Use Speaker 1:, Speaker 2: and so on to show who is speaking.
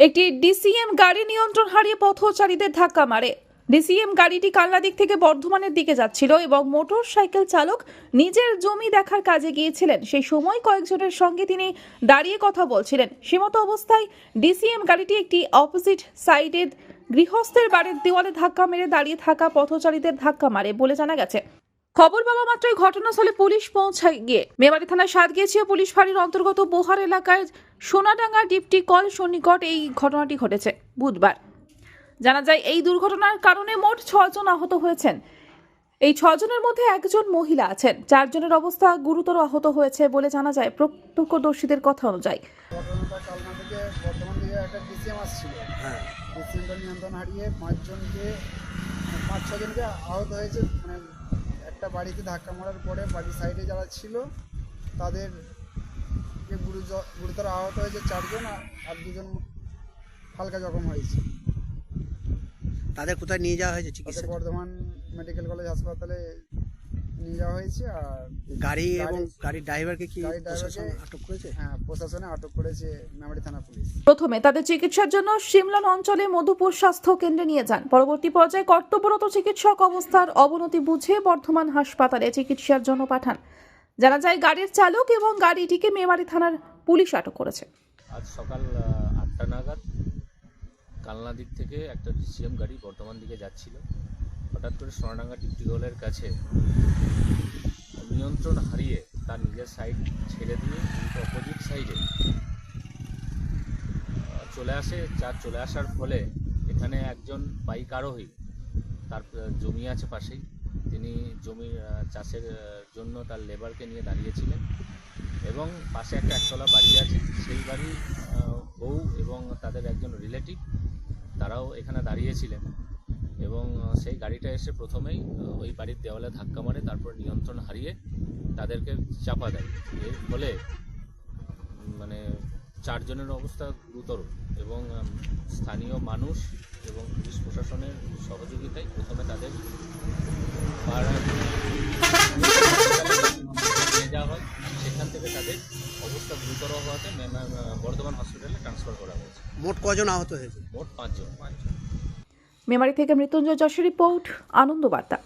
Speaker 1: একটি ডিসিএম গাড়ি নিয়ন্ত্রণ হারিয়ে পথচারীদের ধাক্কা মারে। ডিসিএম গাড়িটি কালনা দিক থেকে বর্ধমানের দিকে যাচ্ছিল এবং মোটর সাইকেল চালক নিজের জমি দেখার কাজে গিয়েছিলেন। সেই সময় কয়েকজনের সঙ্গে তিনি দাঁড়িয়ে কথা বলছিলেন। সেমতো অবস্থায় ডিসিএম গাড়িটি একটি অপোজিট সাইডের গৃহস্থের বাড়ির দেওয়ালে ধাক্কা মেরে দাঁড়িয়ে থাকা পথচারীদের ধাক্কা মারে বলে জানা গেছে। খবর পাওয়া মাত্রই ঘটনাস্থলে পুলিশ পৌঁছায় গিয়ে। মেমারি থানার সাতগেছিয়া পুলিশ ফাঁড়ির অন্তর্গত বোহার এলাকায় সোনাডাঙ্গা ডিপটি কল সন্নিকট এই ঘটনাটি ঘটেছে বুধবার। জানা যায় এই দুর্ঘটনার কারণে মোট ছজন আহত হয়েছেন। এই ছজনের মধ্যে একজন মহিলা আছেন। চারজনের অবস্থা গুরুতর আহত হয়েছে বলে জানা যায় প্রত্যক্ষদর্শীদের কথা অনুযায়ী।
Speaker 2: ঘটনাটা কালনা থেকে বর্ধমান দিকে একটা ডিসিএম আসছিল
Speaker 3: হ্যাঁ
Speaker 2: নিয়ন্ত্রণ হারিয়ে পাঁচজনকে পাঁচ ছজনকে আহত হয়েছে। মানে একটা বাড়িতে ধাক্কা মারার পরে বাড়ির সাইডে যারা ছিল তাদের গুরুতর আহত হয়েছে চারজন আর- আর দুজন হালকা জখম হয়েছে।
Speaker 3: তাদের কোথায় নিয়ে যাওয়া হয়েছে চিকিৎসা?
Speaker 2: বর্ধমান মেডিকেল কলেজ হাসপাতালে নিয়ে যাওয়া হয়েছে আর
Speaker 3: গাড়ি এবং গাড়ির ড্রাইভারকে কি প্রশাসন আটক করেছে?
Speaker 2: হ্যাঁ প্রশাসনে আটক করেছে মেমারি থানা পুলিশ।
Speaker 1: প্রথমে তাদের চিকিৎসার জন্য সিমলন অঞ্চলে মধুপুর স্বাস্থ্য কেন্দ্রে নিয়ে যান। পরবর্তী পর্যায়ে কর্তব্যরত চিকিৎসক অবস্থার অবনতি বুঝে বর্ধমান হাসপাতালে চিকিৎসার জন্য পাঠান। জানা যায় গাড়ির চালক এবং গাড়িটিকে মেমারি থানার পুলিশ আটক করেছে।
Speaker 4: আজ সকাল আটটা নাগাদ কালনা দিক থেকে একটা ডিসিএম গাড়ি বর্ধমান দিকে যাচ্ছিল। হঠাৎ করে সোনাডাঙ্গা টিপটিগলের কাছে নিয়ন্ত্রণ হারিয়ে তার নিজের সাইড ছেড়ে দিয়ে অপোজিট সাইডে চলে আসে। যার চলে আসার ফলে এখানে একজন বাইক আরোহী তার জমি আছে পাশেই। তিনি জমির চাষের জন্য তার লেবারকে নিয়ে দাঁড়িয়েছিলেন এবং পাশে একটা একতলা বাড়ি আছে। সেই আহ, বউ এবং তাদের একজন রিলেটিভ তারাও এখানে দাঁড়িয়েছিলেন। সেই গাড়িটা এসে প্রথমেই ওই বাড়ির দেওয়ালে ধাক্কা মারে তারপর নিয়ন্ত্রণ হারিয়ে তাদেরকে চাপা দেয়। এর ফলে মানে চারজনের অবস্থা গুরুতর এবং স্থানীয় মানুষ এবং পুলিশ প্রশাসনের সহযোগিতায় প্রথমে তাদের যাওয়া হয়। সেখান থেকে তাদের অবস্থা গুরুতর হওয়াতে বর্ধমান হসপিটালে ট্রান্সফার করা হয়েছে।
Speaker 3: মোট কজন আহত হয়েছে?
Speaker 4: মোট পাঁচজন পাঁচজন।
Speaker 1: মেমারি থেকে মৃত্যুঞ্জয় যশের রিপোর্ট আনন্দ বার্তা।